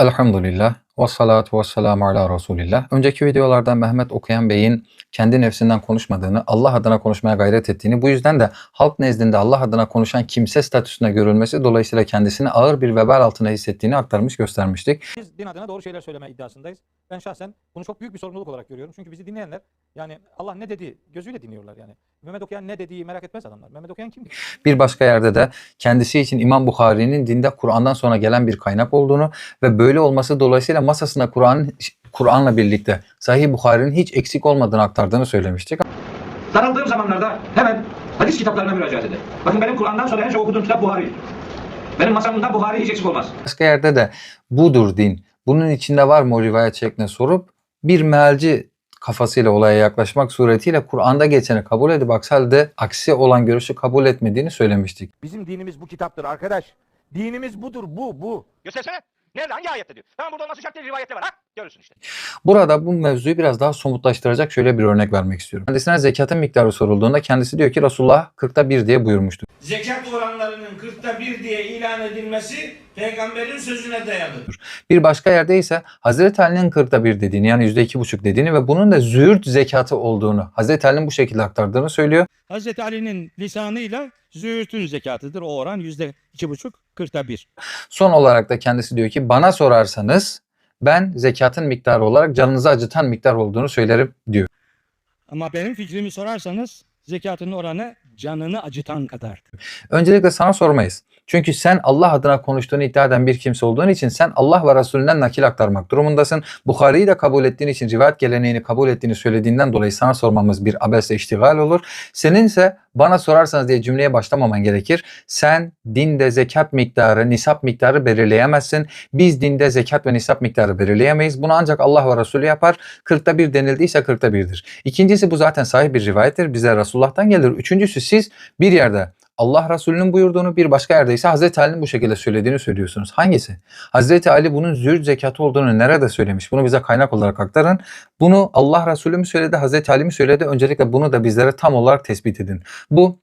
الحمد لله. Ve salatu ve selamu ala Resulillah. Önceki videolarda Mehmet Okuyan Bey'in kendi nefsinden konuşmadığını, Allah adına konuşmaya gayret ettiğini, bu yüzden de halk nezdinde Allah adına konuşan kimse statüsüne görülmesi dolayısıyla kendisini ağır bir vebal altına hissettiğini aktarmış göstermiştik. Biz din adına doğru şeyler söyleme iddiasındayız. Ben şahsen bunu çok büyük bir sorumluluk olarak görüyorum. Çünkü bizi dinleyenler yani Allah ne dedi gözüyle dinliyorlar yani. Mehmet Okuyan ne dediği merak etmez adamlar. Mehmet Okuyan kimdir? Bir başka yerde de kendisi için İmam Bukhari'nin dinde Kur'an'dan sonra gelen bir kaynak olduğunu ve böyle olması dolayısıyla masasında Kur'an Kur'an'la birlikte Sahih Bukhari'nin hiç eksik olmadığını aktardığını söylemiştik. Daraldığım zamanlarda hemen hadis kitaplarına müracaat ederim. Bakın benim Kur'an'dan sonra en çok okuduğum kitap Buhari. Benim masamda Buhari hiç eksik olmaz. Başka yerde de budur din. Bunun içinde var mı o rivayet şeklinde sorup bir mealci kafasıyla olaya yaklaşmak suretiyle Kur'an'da geçeni kabul edip aksi halde aksi olan görüşü kabul etmediğini söylemiştik. Bizim dinimiz bu kitaptır arkadaş. Dinimiz budur bu bu. Göstersene. Nerede? Hangi ayette diyor? Tamam burada olması şart değil rivayette var ha? Görürsün işte. Burada bu mevzuyu biraz daha somutlaştıracak şöyle bir örnek vermek istiyorum. Kendisine zekatın miktarı sorulduğunda kendisi diyor ki Resulullah 40'ta 1 diye buyurmuştu. zekat oranlarının kırkta bir diye ilan edilmesi peygamberin sözüne dayalıdır. Bir başka yerde ise Hazreti Ali'nin 40'ta 1 dediğini yani %2,5 dediğini ve bunun da züğürt zekatı olduğunu Hazreti Ali'nin bu şekilde aktardığını söylüyor. Hazreti Ali'nin lisanıyla züğürtün zekatıdır. O oran yüzde iki buçuk, kırkta bir. Son olarak da kendisi diyor ki bana sorarsanız ben zekatın miktarı olarak canınızı acıtan miktar olduğunu söylerim diyor. Ama benim fikrimi sorarsanız zekatın oranı canını acıtan kadar. Öncelikle sana sormayız. Çünkü sen Allah adına konuştuğunu iddia eden bir kimse olduğun için sen Allah ve Resulünden nakil aktarmak durumundasın. Bukhari'yi de kabul ettiğin için rivayet geleneğini kabul ettiğini söylediğinden dolayı sana sormamız bir abesle iştigal olur. Senin ise bana sorarsanız diye cümleye başlamaman gerekir. Sen dinde zekat miktarı, nisap miktarı belirleyemezsin. Biz dinde zekat ve nisap miktarı belirleyemeyiz. Bunu ancak Allah ve Resulü yapar. 40'ta bir denildiyse 40'ta birdir. İkincisi bu zaten sahih bir rivayettir. Bize Resulullah'tan gelir. Üçüncüsü siz bir yerde Allah Resulü'nün buyurduğunu bir başka yerde ise Hazreti Ali'nin bu şekilde söylediğini söylüyorsunuz. Hangisi? Hazreti Ali bunun züğürt zekatı olduğunu nerede söylemiş? Bunu bize kaynak olarak aktarın. Bunu Allah Resulü mü söyledi, Hazreti Ali mi söyledi? Öncelikle bunu da bizlere tam olarak tespit edin. Bu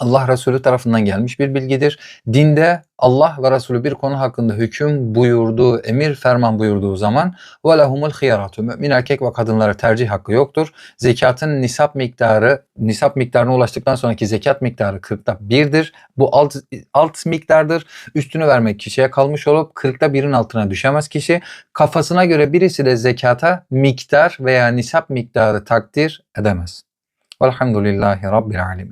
Allah Resulü tarafından gelmiş bir bilgidir. Dinde Allah ve Resulü bir konu hakkında hüküm buyurduğu, emir ferman buyurduğu zaman وَلَهُمُ الْخِيَرَةُ Mümin erkek ve kadınlara tercih hakkı yoktur. Zekatın nisap miktarı, nisap miktarına ulaştıktan sonraki zekat miktarı 40'ta birdir. Bu alt, alt miktardır. Üstünü vermek kişiye kalmış olup 40'ta birin altına düşemez kişi. Kafasına göre birisi de zekata miktar veya nisap miktarı takdir edemez. Velhamdülillahi Rabbil Alemin.